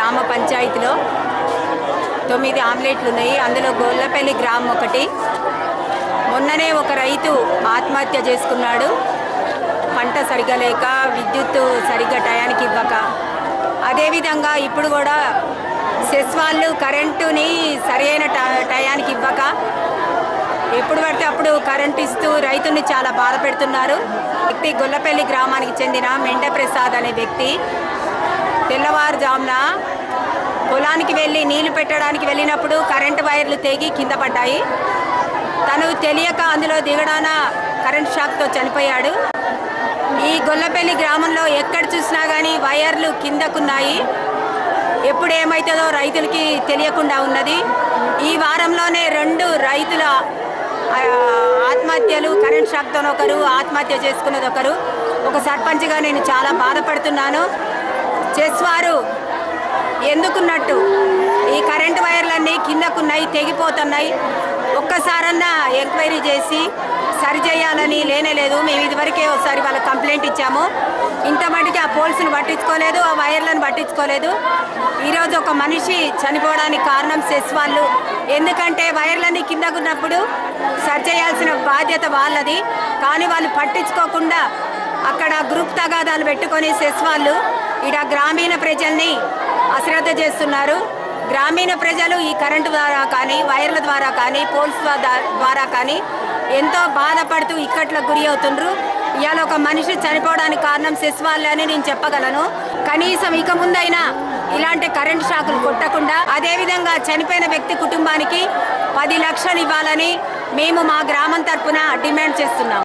గ్రామ పంచాయతీలో తొమ్మిది ఆమ్లెట్లు ఉన్నాయి. అందులో గోళ్ళపల్లి గ్రామం ఒకటి. మొన్ననే ఒక రైతు ఆత్మహత్య చేసుకున్నాడు. పంట సరిగా లేక విద్యుత్ సరిగ్గా టయానికి ఇవ్వక. అదేవిధంగా ఇప్పుడు కూడా సెస్ వాళ్ళు కరెంటుని సరైన టయానికి ఇవ్వక. ఎప్పుడు పడితే అప్పుడు కరెంట్ ఇస్తూ రైతుని చాలా బాధ పెడుతున్నారు. వ్యక్తి గొల్లపల్లి గ్రామానికి చెందిన మెండ ప్రసాద్ అనే వ్యక్తి తెల్లవారుజామున పొలానికి వెళ్ళి నీళ్ళు పెట్టడానికి వెళ్ళినప్పుడు కరెంటు వైర్లు తెగి కింద పడ్డాయి. తను తెలియక అందులో దిగడాన కరెంట్ షాక్తో చనిపోయాడు. ఈ గొల్లపల్లి గ్రామంలో ఎక్కడ చూసినా కానీ వైర్లు కిందకున్నాయి. ఎప్పుడు ఏమవుతుందో రైతులకి తెలియకుండా ఉన్నది. ఈ వారంలోనే రెండు రైతుల ఆత్మహత్యలు కరెంట్ షాక్తో ఒకరు ఆత్మహత్య చేసుకున్నది ఒకరు ఒక సర్పంచ్గా నేను చాలా బాధపడుతున్నాను. చెస్ వారు ఎందుకున్నట్టు? ఈ కరెంట్ వైర్లన్నీ కిందకున్నాయి తెగిపోతున్నాయి. ఒక్కసారన్నా ఎంక్వైరీ చేసి సరి చేయాలని లేనే లేదు మేము ఇదివరకే ఒకసారి వాళ్ళకి కంప్లైంట్ ఇచ్చాము. ఇంత మటుకి ఆ పోల్స్ని పట్టించుకోలేదు ఆ వైర్లను పట్టించుకోలేదు. ఈరోజు ఒక మనిషి చనిపోవడానికి కారణం సెస్ వాళ్ళు ఎందుకంటే వైర్లన్నీ కిందకున్నప్పుడు సరి చేయాల్సిన బాధ్యత వాళ్ళది. కానీ వాళ్ళు పట్టించుకోకుండా అక్కడ గ్రూప్ తగాదాలు పెట్టుకొని సెస్ వాళ్ళు ఈడ గ్రామీణ ప్రజల్ని అశ్రద్ధ చేస్తున్నారు. గ్రామీణ ప్రజలు ఈ కరెంటు ద్వారా కానీ వైర్ల ద్వారా కానీ పోల్స్ ద్వారా కానీ ఎంతో బాధపడుతూ ఇక్కట్లకు గురి అవుతుండ్రు. ఇవాళ ఒక మనిషి చనిపోవడానికి కారణం సెస్ వాళ్ళే అని నేను చెప్పగలను. కనీసం ఇక ముందైనా ఇలాంటి కరెంట్ షాకులు కొట్టకుండా అదేవిధంగా చనిపోయిన వ్యక్తి కుటుంబానికి పది లక్షలు ఇవ్వాలని మేము మా గ్రామం తరపున డిమాండ్ చేస్తున్నాం.